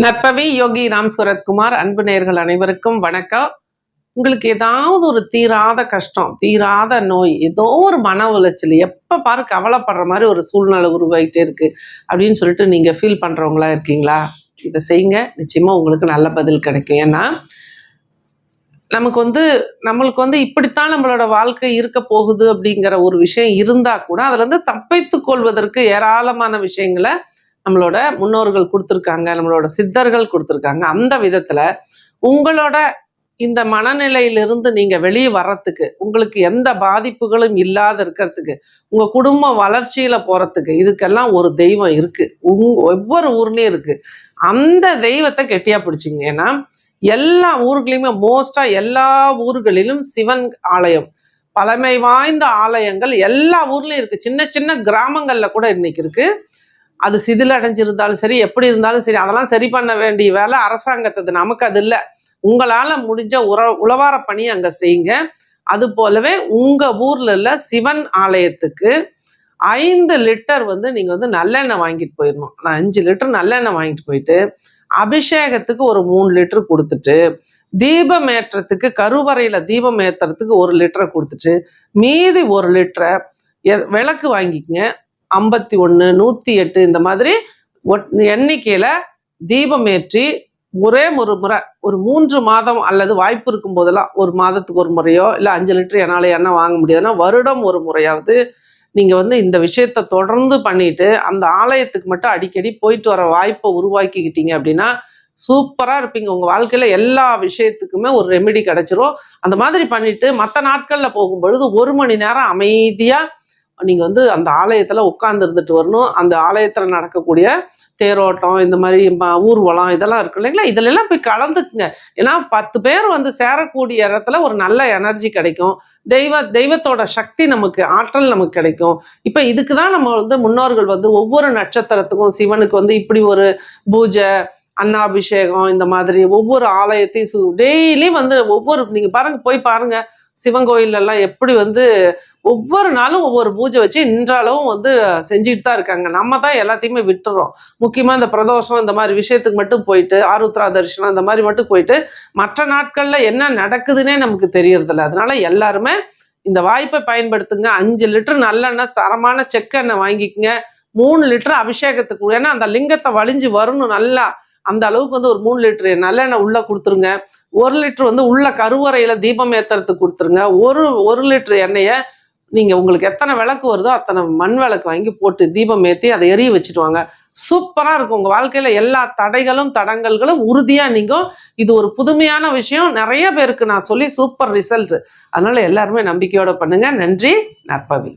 நற்பவி யோகி ராம் சுரத்குமார் அன்பு நேர்கள் அனைவருக்கும் வணக்கம். உங்களுக்கு ஏதாவது ஒரு தீராத கஷ்டம் தீராத நோய் ஏதோ ஒரு மன உளைச்சல் எப்போ பாரு கவலைப்படுற மாதிரி ஒரு சூழ்நிலை உருவாகிட்டே இருக்கு. அப்படின்னு சொல்லிட்டு நீங்க ஃபீல் பண்றவங்களா இருக்கீங்களா? இதை செய்யுங்க. நிச்சயமா உங்களுக்கு நல்ல பதில் கிடைக்கும். ஏன்னா நமக்கு வந்து நம்மளுக்கு வந்து இப்படித்தான் நம்மளோட வாழ்க்கை இருக்க போகுது அப்படிங்கிற ஒரு விஷயம் இருந்தா கூட அதுல இருந்து தப்பித்துக் கொள்வதற்கு ஏராளமான விஷயங்களை நம்மளோட முன்னோர்கள் கொடுத்துருக்காங்க நம்மளோட சித்தர்கள் கொடுத்துருக்காங்க. அந்த விதத்தில் உங்களோட இந்த மனநிலையிலிருந்து நீங்க வெளியே வர்றதுக்கு உங்களுக்கு எந்த பாதிப்புகளும் இல்லாத இருக்கிறதுக்கு உங்க குடும்ப வளர்ச்சியில போறதுக்கு இதுக்கெல்லாம் ஒரு தெய்வம் இருக்கு. உங் ஒவ்வொரு ஊர்லயும் இருக்கு. அந்த தெய்வத்தை கெட்டியா பிடிச்சிங்க. ஏன்னா எல்லா ஊர்களையுமே மோஸ்டா எல்லா ஊர்களிலும் சிவன் ஆலயம் பழமை வாய்ந்த ஆலயங்கள் எல்லா ஊர்லயும் இருக்கு. சின்ன சின்ன கிராமங்கள்ல கூட இன்னைக்கு இருக்கு. அது சிதில் அடைஞ்சிருந்தாலும் சரி எப்படி இருந்தாலும் சரி அதெல்லாம் சரி பண்ண வேண்டிய வேலை அரசாங்கத்தது. நமக்கு அது இல்லை. உங்களால் முடிஞ்ச உற உழவார பணி அங்கே செய்யுங்க. அது போலவே உங்கள் ஊரில் உள்ள சிவன் ஆலயத்துக்கு ஐந்து லிட்டர் வந்து நீங்கள் வந்து நல்லெண்ணெய் வாங்கிட்டு போயிடணும் நான் அஞ்சு லிட்டர் நல்லெண்ணெய் வாங்கிட்டு போயிட்டு அபிஷேகத்துக்கு ஒரு மூணு லிட்டர் கொடுத்துட்டு தீபம் ஏற்றத்துக்கு கருவறையில் தீபம் ஏற்றுறதுக்கு ஒரு லிட்டரை கொடுத்துட்டு மீதி ஒரு லிட்டரை விளக்கு வாங்கிக்கங்க. ஐம்பத்தி ஒன்று நூற்றி எட்டு இந்த மாதிரி எண்ணிக்கையில் தீபம் ஏற்றி ஒரே ஒரு முறை ஒரு மூன்று மாதம் அல்லது வாய்ப்பு இருக்கும் போதெல்லாம் ஒரு மாதத்துக்கு ஒரு முறையோ இல்லை அஞ்சு லிட்டர் என்னால் எண்ணெய் வாங்க முடியாதுன்னா வருடம் ஒரு முறையாவது நீங்கள் வந்து இந்த விஷயத்த தொடர்ந்து பண்ணிட்டு அந்த ஆலயத்துக்கு மட்டும் அடிக்கடி போயிட்டு வர வாய்ப்பை உருவாக்கிக்கிட்டீங்க அப்படின்னா சூப்பராக இருப்பீங்க. உங்கள் வாழ்க்கையில் எல்லா விஷயத்துக்குமே ஒரு ரெமெடி கிடைச்சிரும். அந்த மாதிரி பண்ணிட்டு மற்ற நாட்களில் போகும்பொழுது ஒரு மணி நேரம் அமைதியாக நீங்கள் வந்து அந்த ஆலயத்தில் உட்கார்ந்து இருந்துட்டு வரணும். அந்த ஆலயத்தில் நடக்கக்கூடிய தேரோட்டம் இந்த மாதிரி ஊர்வலம் இதெல்லாம் இருக்கு இல்லைங்களா? இதிலெல்லாம் போய் கலந்துக்குங்க. ஏன்னா பத்து பேர் வந்து சேரக்கூடிய இடத்துல ஒரு நல்ல எனர்ஜி கிடைக்கும். தெய்வ தெய்வத்தோட சக்தி நமக்கு ஆற்றல் நமக்கு கிடைக்கும். இப்போ இதுக்கு தான் நம்ம வந்து முன்னோர்கள் வந்து ஒவ்வொரு நட்சத்திரத்துக்கும் சிவனுக்கு வந்து இப்படி ஒரு பூஜை அன்னாபிஷேகம் இந்த மாதிரி ஒவ்வொரு ஆலயத்தையும் டெய்லி வந்து ஒவ்வொரு நீங்கள் பாருங்க போய் பாருங்கள் சிவன் எல்லாம் எப்படி வந்து ஒவ்வொரு நாளும் ஒவ்வொரு பூஜை வச்சு இன்றளவும் வந்து செஞ்சுட்டு தான் இருக்காங்க. நம்ம தான் எல்லாத்தையுமே விட்டுறோம். முக்கியமாக இந்த பிரதோஷம் இந்த மாதிரி விஷயத்துக்கு மட்டும் போயிட்டு ஆருத்ரா தரிசனம் இந்த மாதிரி மட்டும் போயிட்டு மற்ற நாட்களில் என்ன நடக்குதுன்னே நமக்கு தெரியறதில்ல. அதனால எல்லாருமே இந்த வாய்ப்பை பயன்படுத்துங்க. அஞ்சு லிட்டர் நல்லெண்ணெய் தரமான செக்கெண்ணெய் வாங்கிக்கங்க. மூணு லிட்டர் அபிஷேகத்துக்கு ஏன்னா அந்த லிங்கத்தை வலிஞ்சு வரணும் நல்லா. அந்த அளவுக்கு வந்து ஒரு மூணு லிட்டரு நல்லெண்ணெய் உள்ளே கொடுத்துருங்க. ஒரு லிட்டர் வந்து உள்ள கருவறையில் தீபம் ஏற்றுறதுக்கு கொடுத்துருங்க. ஒரு ஒரு லிட்டர் எண்ணெயை நீங்கள் உங்களுக்கு எத்தனை விளக்கு வருதோ அத்தனை மண் விளக்கு வாங்கி போட்டு தீபம் ஏற்றி அதை எரிய வச்சுட்டு வாங்க. இருக்கும். உங்கள் வாழ்க்கையில் எல்லா தடைகளும் தடங்கல்களும் உறுதியாக நீங்கள் இது ஒரு புதுமையான விஷயம். நிறைய பேருக்கு நான் சொல்லி சூப்பர் ரிசல்ட். அதனால் எல்லாருமே நம்பிக்கையோடு பண்ணுங்கள் நன்றி. நற்பவி.